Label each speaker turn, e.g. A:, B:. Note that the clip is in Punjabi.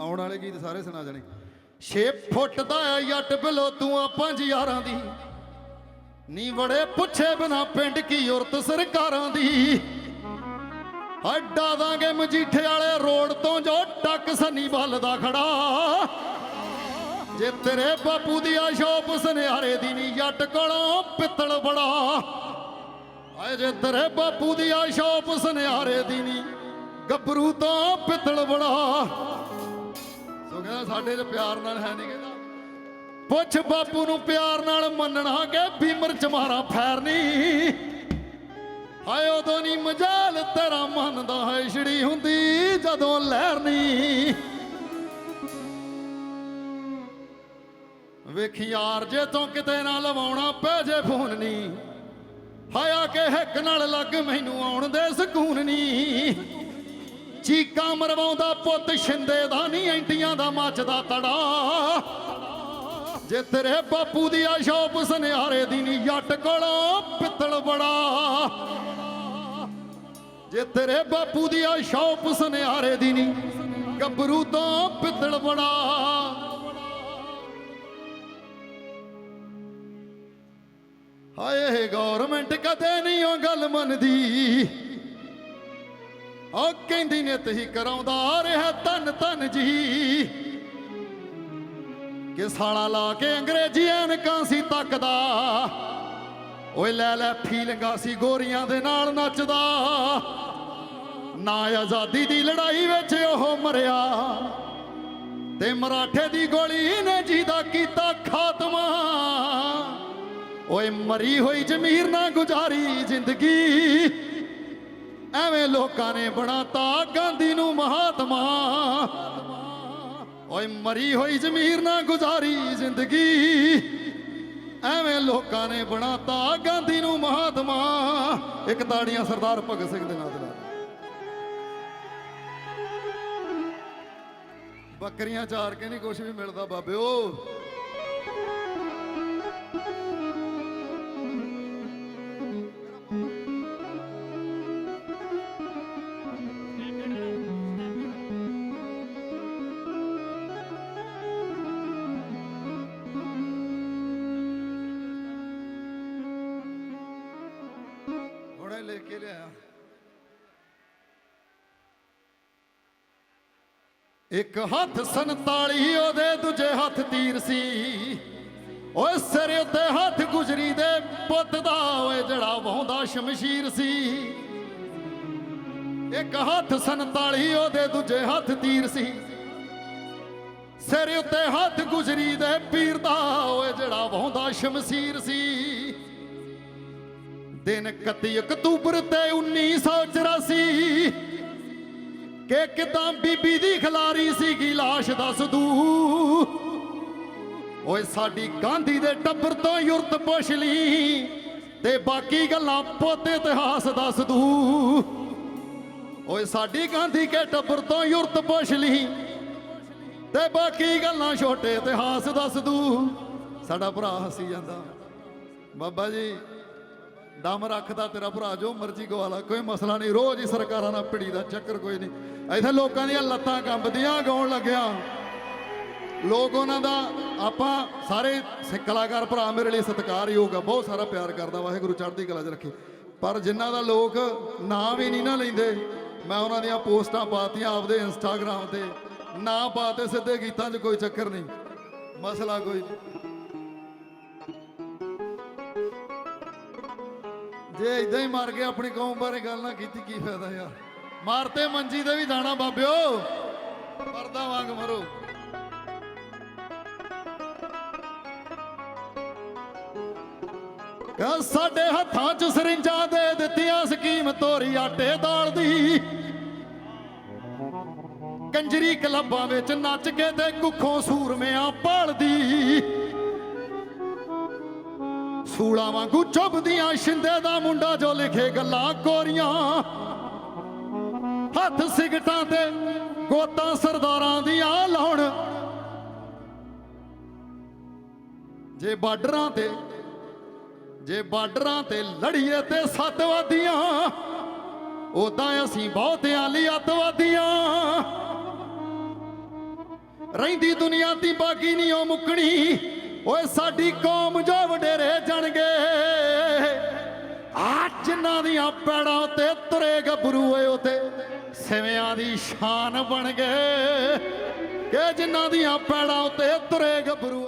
A: ਆਉਣ ਵਾਲੇ ਗੀਤ ਸਾਰੇ ਸੁਣਾ ਜਾਣੇ। 6 ਫੁੱਟ ਦਾ ਆ ਜੱਟ ਬਿਲੋ ਤੂੰ ਪੰਜ ਯਾਰਾਂ ਦੀ। ਨੀ ਬੜੇ ਪੁੱਛੇ ਬਿਨਾ ਪਿੰਡ ਕੀ ਔਰਤ ਸਰਕਾਰਾਂ ਦੀ। ਅੱਡਾ ਦਾਂਗੇ ਮਜੀਠੇ ਵਾਲੇ ਰੋਡ ਤੋਂ ਜੋ ਟੱਕ ਸੰਨੀ ਵੱਲ ਦਾ ਖੜਾ। ਜੇ ਤੇਰੇ ਬਾਪੂ ਦੀ ਆ ਸ਼ੋਪ ਸੁਨਿਆਰੇ ਦੀ ਨੀ ਜੱਟ ਕੋਲੋਂ ਪਿੱਤਲ ਬੜਾ। ਆਏ ਜੇ ਤੇਰੇ ਬਾਪੂ ਦੀ ਆ ਸ਼ੋਪ ਸੁਨਿਆਰੇ ਦੀ ਨੀ ਗੱਭਰੂ ਤੋਂ ਪਿੱਤਲ ਬੜਾ। ਕਹਿੰਦਾ ਸਾਡੇ ਤੇ ਪਿਆਰ ਨਾਲ ਹੈ ਨਹੀਂ ਕਹਿੰਦਾ। ਪੁੱਛ ਬਾਪੂ ਨੂੰ ਪਿਆਰ ਨਾਲ ਮੰਨਣਾ ਕਿ ਭੀਮਰ ਚ ਫੈਰਨੀ ਹਾਏ ਉਦੋਂ ਨਹੀਂ ਮਜਾਲ ਤੇਰਾ ਮੰਨਦਾ ਹੈ ਛੜੀ ਹੁੰਦੀ, ਜਦੋਂ ਲਹਿਰਨੀ ਨਹੀਂ ਵੇਖ ਯਾਰ, ਜੇ ਤੋਂ ਕਿਤੇ ਨਾ ਲਵਾਉਣਾ ਪੈ ਜੇ ਫੋਨ ਨਹੀਂ ਹਾਇਆ ਕਿ ਹਿੱਕ ਨਾਲ ਲੱਗ ਮੈਨੂੰ ਆਉਣ ਦੇ ਸਕੂਨ ਨਹੀਂ ਚੀਕਾਂ ਮਰਵਾਉਂਦਾ ਪੁੱਤ ਛਿੰਦੇ ਦਾ ਨਹੀਂ ਐਂਟੀਆਂ ਦਾ ਮੱਚਦਾ ਤੜਾ। ਜੇ ਤੇਰੇ ਬਾਪੂ ਦੀ ਆ ਸ਼ੌਪ ਸੁਨਿਆਰੇ ਦੀ ਨਹੀਂ ਜੱਟ ਕੋਲੋਂ ਪਿੱਤਲ ਬੜਾ। ਜੇ ਤੇਰੇ ਬਾਪੂ ਦੀ ਆ ਸ਼ੌਪ ਸੁਨਿਆਰੇ ਦੀ ਨਹੀਂ ਗੱਭਰੂ ਤੋਂ ਪਿੱਤਲ ਬੜਾ। ਹਾਏ, ਗੌਰਮੈਂਟ ਕਦੇ ਨਹੀਂ ਉਹ ਗੱਲ ਮੰਨਦੀ। ਉਹ ਕਹਿੰਦੀ ਨੇ ਤਹੀ ਕਰਾਉਂਦਾ ਰਿਹਾ ਤਨ ਤਨ ਜੀ। ਕਿ ਸਾਲਾ ਲਾ ਕੇ ਅੰਗਰੇਜ਼ੀ ਐਨਕਾਂ ਸੀ ਤੱਕਦਾ। ਓਏ ਲੈ ਲੈ ਫੀਲਿੰਗਾਂ ਸੀ ਗੋਰੀਆਂ ਦੇ ਨਾਲ ਨੱਚਦਾ। ਨਾ ਆਜ਼ਾਦੀ ਦੀ ਲੜਾਈ ਵਿੱਚ ਉਹ ਮਰਿਆ। ਤੇ ਮਰਾਠੇ ਦੀ ਗੋਲੀ ਨੇ ਜਿਹਦਾ ਕੀਤਾ ਖਾਤਮਾ। ਓਏ ਮਰੀ ਹੋਈ ਜ਼ਮੀਰ ਨਾ ਗੁਜ਼ਾਰੀ ਜ਼ਿੰਦਗੀ। ਐਵੇਂ ਲੋਕਾਂ ਨੇ ਬਣਾਤਾ, ਗਾਂਧੀ ਨੂੰ ਮਹਾਤਮਾ। ਓਏ ਮਰੀ ਹੋਈ ਜ਼ਮੀਰ ਨਾ ਗੁਜ਼ਾਰੀ ਜ਼ਿੰਦਗੀ। ਐਵੇਂ ਲੋਕਾਂ ਨੇ ਬਣਾਤਾ, ਗਾਂਧੀ ਨੂੰ ਮਹਾਤਮਾ। ਇੱਕ ਤਾੜੀਆਂ ਸਰਦਾਰ ਭਗਤ ਸਿੰਘ ਦੇ ਨਾਂ ਤੇ ਬੱਕਰੀਆਂ ਚਾਰ ਕੇ ਨਹੀਂ ਕੁਝ ਵੀ ਮਿਲਦਾ ਬਾਬਿਓ। ਹੁਣੇ ਲੈ ਕੇ ਲਿਆ। ਇੱਕ ਹੱਥ 47 ਉਹਦੇ ਦੂਜੇ ਹੱਥ ਤੀਰ ਸੀ। ਓਏ ਸਿਰ ਉੱਤੇ ਹੱਥ ਗੁਜਰੀ ਦੇ ਪੁੱਤ ਦਾ, ਓਏ ਜਿਹੜਾ ਵਾਹੁੰਦਾ ਸ਼ਮਸ਼ੀਰ ਸੀ। ਇੱਕ ਹੱਥ 47 ਉਹਦੇ ਦੂਜੇ ਹੱਥ ਤੀਰ ਸੀ। ਸਿਰ ਉੱਤੇ ਹੱਥ ਗੁਜਰੀ ਦੇ ਪੀਰ ਦਾ, ਓਏ ਜਿਹੜਾ ਵਾਹੁੰਦਾ ਸ਼ਮਸ਼ੀਰ ਸੀ। ਦਿਨ 31 ਅਕਤੂਬਰ ਤੇ 1984 ਕਿ ਕਿਦਾਂ ਬੀਬੀ ਦੀ ਖਿਲਾਰੀ ਸੀਗੀ ਲਾਸ਼ ਦੱਸ ਦੂ ਓਏ ਸਾਡੀ ਗਾਂਧੀ ਦੇ ਟੱਬਰ ਤੋਂ ਯੁਰਤ ਪੁੱਛ ਲਈ ਤੇ ਬਾਕੀ ਗੱਲਾਂ ਪੋਤੇ ਇਤਿਹਾਸ ਦੱਸ ਦੂ ਓਏ ਸਾਡੀ ਗਾਂਧੀ ਕੇ ਟੱਬਰ ਤੋਂ ਯੁਰਤ ਪੁੱਛ ਲਈ ਤੇ ਬਾਕੀ ਗੱਲਾਂ ਛੋਟੇ ਇਤਿਹਾਸ ਦੱਸ ਦੂ ਸਾਡਾ ਭਰਾ ਹੱਸੀ ਜਾਂਦਾ। ਬਾਬਾ ਜੀ ਦਮ ਰੱਖਦਾ ਤੇਰਾ ਭਰਾ, ਜੋ ਮਰਜ਼ੀ ਗਵਾਲਾ ਕੋਈ ਮਸਲਾ ਨਹੀਂ। ਰੋਜ਼ ਹੀ ਸਰਕਾਰਾਂ ਨਾਲ ਭਿੜੀ ਦਾ ਚੱਕਰ ਕੋਈ ਨਹੀਂ। ਇੱਥੇ ਲੋਕਾਂ ਦੀਆਂ ਲੱਤਾਂ ਕੰਬਦੀਆਂ, ਗਾਉਣ ਲੱਗਿਆ। ਲੋਕ ਉਹਨਾਂ ਦਾ, ਆਪਾਂ ਸਾਰੇ ਕਲਾਕਾਰ ਭਰਾ ਮੇਰੇ ਲਈ ਸਤਿਕਾਰਯੋਗ ਆ, ਬਹੁਤ ਸਾਰਾ ਪਿਆਰ ਕਰਦਾ, ਵਾਹਿਗੁਰੂ ਚੜ੍ਹਦੀ ਕਲਾ 'ਚ ਰੱਖੇ। ਪਰ ਜਿਨ੍ਹਾਂ ਦਾ ਲੋਕ ਨਾਂ ਵੀ ਨਹੀਂ ਨਾ ਲੈਂਦੇ, ਮੈਂ ਉਹਨਾਂ ਦੀਆਂ ਪੋਸਟਾਂ ਪਾਤੀਆਂ ਆਪਦੇ ਇੰਸਟਾਗ੍ਰam ਤੇ। ਨਾਂ ਪਾਤੇ ਸਿੱਧੇ ਗੀਤਾਂ 'ਚ ਕੋਈ ਚੱਕਰ ਨਹੀਂ। ਮਸਲਾ ਕੋਈ ਜੇ ਇਦਾਂ ਹੀ ਮਰ ਗਏ, ਆਪਣੀ ਕੌਮ ਬਾਰੇ ਗੱਲ ਨਾ ਕੀਤੀ, ਕੀ ਫਾਇਦਾ ਯਾਰ? ਮਾਰਤੇ ਮੰਜੀ ਤੇ ਵੀ ਜਾਣਾ ਬਾਬਿਓ। ਪਰਦਾ ਵਾਂਗ ਮਰੋ। ਕਹ, ਸਾਡੇ ਹੱਥਾਂ 'ਚ ਸਰਿੰਜਾਂ ਦੇ ਦਿੱਤੀਆਂ ਸਕੀਮ ਤੋਰੀ ਆਟੇ ਦਾਲ ਦੀ। ਕੰਜਰੀ ਕਲੱਬਾਂ ਵਿੱਚ ਨੱਚ ਕੇ ਤੇ ਕੁੱਖੋਂ ਸੂਰਮਿਆਂ ਪਾਲਦੀ ਸੂਲਾ ਵਾਂਗੂ ਚੁੱਭਦੀਆਂ, ਸ਼ਿੰਦੇ ਦਾ ਮੁੰਡਾ ਜੋ ਲਿਖੇ ਗੱਲਾਂ ਕੋਰੀਆਂ। ਹੱਥ ਸਿਗਟਾਂ ਤੇ ਗੋਤਾਂ ਸਰਦਾਰਾਂ ਦੀਆਂ ਲਾਉਣ। ਜੇ ਬਾਰਡਰਾਂ ਤੇ, ਜੇ ਬਾਰਡਰਾਂ ਤੇ ਲੜੀਏ ਤੇ ਸੱਤਵਾਦੀਆਂ ਉਦਾਂ ਅਸੀਂ ਬਹੁਤਿਆਂ ਲਈ ਅੱਤਵਾਦੀਆਂ ਰਹਿੰਦੀ ਦੁਨੀਆ ਦੀ ਬਾਗੀ ਨਹੀਂ ਉਹ ਮੁੱਕਣੀ। ਓਏ ਸਾਡੀ ਕੌਮ ਜੋ ਵਡੇਰੇ ਜਾਣਗੇ ਆ ਜਿਨ੍ਹਾਂ ਦੀਆਂ ਪੈੜਾਂ ਉੱਤੇ ਤੁਰੇ ਗੱਭਰੂ ਓਏ ਉਤੇ ਸਿਵਿਆਂ ਦੀ ਸ਼ਾਨ ਬਣ ਗਏ ਕਿ ਜਿਨ੍ਹਾਂ ਦੀਆਂ ਪੈੜਾਂ ਉੱਤੇ ਤੁਰੇ ਗੱਭਰੂ ਓਏ